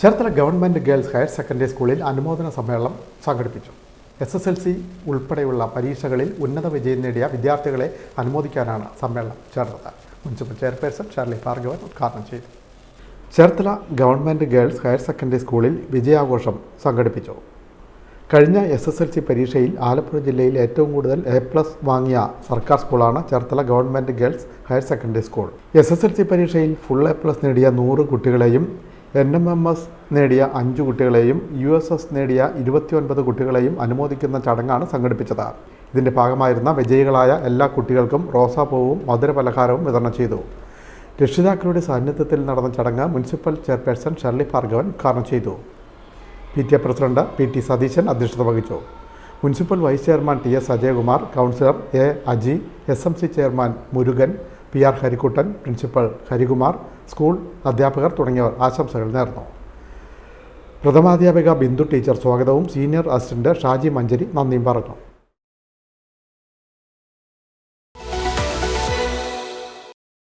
Cherthala government girls higher secondary സ്കൂളിൽ അനുമോദന സമ്മേളനം സംഘടിപ്പിച്ചു. എസ് എസ് എൽ സി ഉൾപ്പെടെയുള്ള പരീക്ഷകളിൽ ഉന്നത വിജയം നേടിയ വിദ്യാർത്ഥികളെ അനുമോദിക്കാനാണ് സമ്മേളനം ചേർന്നത്. മുനിസിപ്പൽ ചെയർപേഴ്സൺ ഷാർലി ഭാർഗവൻ ഉദ്ഘാടനം ചെയ്തു. Cherthala government girls higher secondary സ്കൂളിൽ വിജയാഘോഷം സംഘടിപ്പിച്ചു. കഴിഞ്ഞ എസ് എസ് എൽ സി പരീക്ഷയിൽ ആലപ്പുഴ ജില്ലയിൽ ഏറ്റവും കൂടുതൽ എ പ്ലസ് വാങ്ങിയ സർക്കാർ സ്കൂളാണ് Cherthala government girls higher secondary school. S S L C പരീക്ഷയിൽ ഫുൾ എ പ്ലസ് നേടിയ നൂറ് കുട്ടികളെയും എൻ എം എം എസ് നേടിയ അഞ്ച് കുട്ടികളെയും യു എസ് എസ് നേടിയ ഇരുപത്തിയൊൻപത് കുട്ടികളെയും അനുമോദിക്കുന്ന ചടങ്ങാണ് സംഘടിപ്പിച്ചത്. ഇതിന്റെ ഭാഗമായിരുന്ന വിജയികളായ എല്ലാ കുട്ടികൾക്കും റോസാപ്പൂവും മധുരപലഹാരവും വിതരണം ചെയ്തു. രക്ഷിതാക്കളുടെ സാന്നിധ്യത്തിൽ നടന്ന ചടങ്ങ് മുനിസിപ്പൽ ചെയർപേഴ്സൺ ഷെർലി ഭാർഗവൻ ഉദ്ഘാടനം ചെയ്തു. P T A president P T Satheesan അധ്യക്ഷത വഹിച്ചു. Municipal vice chairman T S Ajayakumar councillor A Aji S M C chairman Murugan P R Harikuttan principal Harikumar school അധ്യാപകർ തുടങ്ങിയവർ ആശംസകൾ നേർന്നു. പ്രഥമാധ്യാപിക ബിന്ദു ടീച്ചർ സ്വാഗതവും സീനിയർ അസിസ്റ്റന്റ് ഷാജി മഞ്ചരി നന്ദിയും പറഞ്ഞു.